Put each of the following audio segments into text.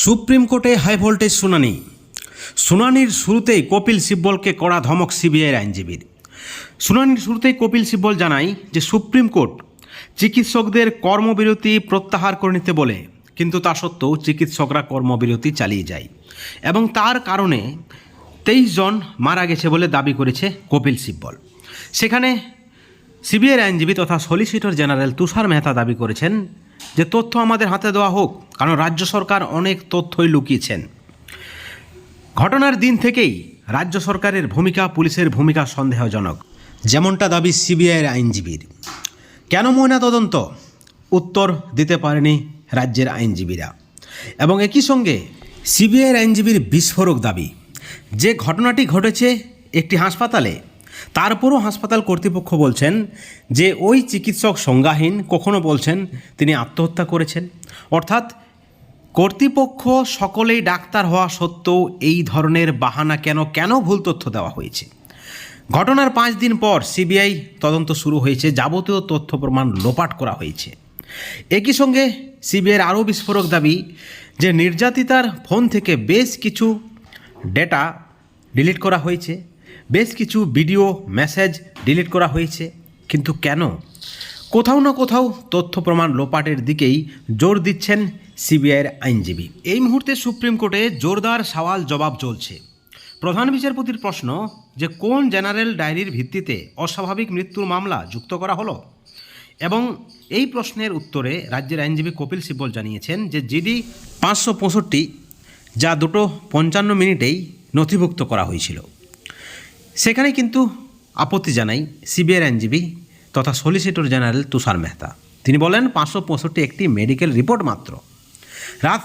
Supreme কোর্টে high voltage শুনানি। শুনানির শুরুতেই কপিল সিব্বলকে কড়া ধমক সিবিআইয়ের আইনজীবীর। শুনানির শুরুতেই কপিল সিব্বল জানায় যে সুপ্রিম কোর্ট চিকিৎসকদের কর্মবিরতি প্রত্যাহার করে নিতে বলে, কিন্তু তা সত্ত্বেও চিকিৎসকরা কর্মবিরতি চালিয়ে যায় এবং তার কারণে তেইশ জন মারা গেছে বলে দাবি করেছে কপিল সিব্বল। সেখানে সিবিআইয়ের আইনজীবী তথা সলিসিটর জেনারেল তুষার মেহতা দাবি করেছেন যে তথ্য আমাদের হাতে দেওয়া হোক, কারণ রাজ্য সরকার অনেক তথ্যই লুকিয়েছেন। ঘটনার দিন থেকেই রাজ্য সরকারের ভূমিকা, পুলিশের ভূমিকা সন্দেহজনক। যেমনটা দাবি সিবিআইয়ের আইনজীবীর। কেন ময়নাতদন্ত? উত্তর দিতে পারেনি রাজ্যের আইনজীবীরা। এবং একই সঙ্গে সিবিআইয়ের আইনজীবীর বিস্ফোরক দাবি, যে ঘটনাটি ঘটেছে একটি হাসপাতালে তারপরও হাসপাতাল কর্তৃপক্ষ বলছেন যে ওই চিকিৎসক সংজ্ঞাহীন, কখনো বলছেন তিনি আত্মহত্যা করেছেন। অর্থাৎ কর্তৃপক্ষ সকলেই ডাক্তার হওয়া সত্ত্বেও এই ধরনের বাহানা কেন কেন ভুল তথ্য দেওয়া হয়েছে? ঘটনার পাঁচ দিন পর সিবিআই তদন্ত শুরু হয়েছে, যাবতীয় তথ্য প্রমাণ লোপাট করা হয়েছে। একই সঙ্গে সিবিআইয়ের আরও বিস্ফোরক দাবি যে নির্যাতিতার ফোন থেকে বেশ কিছু ডেটা ডিলিট করা হয়েছে। বেশ কিছু ভিডিও, মেসেজ ডিলিট করা হয়েছে। কিন্তু কেন? কোথাও না কোথাও তথ্য প্রমাণ লোপাটের দিকেই জোর দিচ্ছেন সিবিআইয়ের আইনজীবী। এই মুহূর্তে সুপ্রিম কোর্টে জোরদার সওয়াল জবাব চলছে। প্রধান বিচারপতির প্রশ্ন যে কোন জেনারেল ডায়েরির ভিত্তিতে অস্বাভাবিক মৃত্যুর মামলা যুক্ত করা হলো? এবং এই প্রশ্নের উত্তরে রাজ্যের আইনজীবী কপিল সিব্বল জানিয়েছেন যে জিডি পাঁচশো পঁয়ষট্টি, যা দুটো পঞ্চান্ন মিনিটেই নথিভুক্ত করা হয়েছিল। সেখানে কিন্তু আপত্তি জানাই সিবিআইয়ের আইনজীবী তথা সলিসিটর জেনারেল তুষার মেহতা। তিনি বলেন, পাঁচশো পঁয়ষট্টি একটি মেডিকেল রিপোর্ট মাত্র। রাত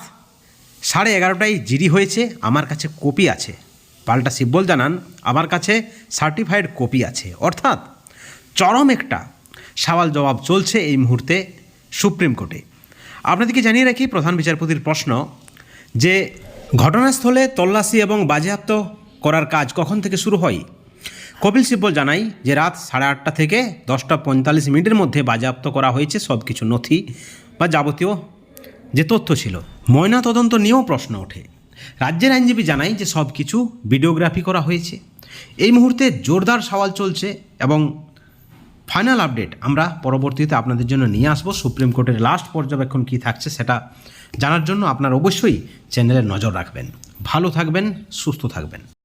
সাড়ে এগারোটায় জিডি হয়েছে, আমার কাছে কপি আছে। পাল্টা সিব্বল জানান, আমার কাছে সার্টিফাইড কপি আছে। অর্থাৎ চরম একটা সওয়াল জবাব চলছে এই মুহূর্তে সুপ্রিম কোর্টে। আপনাদেরকে জানিয়ে রাখি প্রধান বিচারপতির প্রশ্ন যে, ঘটনাস্থলে তল্লাশি এবং বাজেয়াপ্ত করার কাজ কখন থেকে শুরু হয়? কপিল সিব্বল জানাই যে রাত সাড়ে আটটা থেকে দশটা পঁয়তাল্লিশ মিনিটের মধ্যে বাজেয়াপ্ত করা হয়েছে সব কিছু নথি বা যাবতীয় যে তথ্য ছিল। ময়না তদন্ত নিয়েও প্রশ্ন ওঠে। রাজ্যের আইনজীবী জানাই যে সব কিছু ভিডিওগ্রাফি করা হয়েছে। এই মুহূর্তে জোরদার সওয়াল চলছে এবং ফাইনাল আপডেট আমরা পরবর্তীতে আপনাদের জন্য নিয়ে আসব। সুপ্রিম কোর্টের লাস্ট পর্যবেক্ষণ কী থাকছে সেটা জানার জন্য আপনার অবশ্যই চ্যানেলে নজর রাখবেন। ভালো থাকবেন, সুস্থ থাকবেন।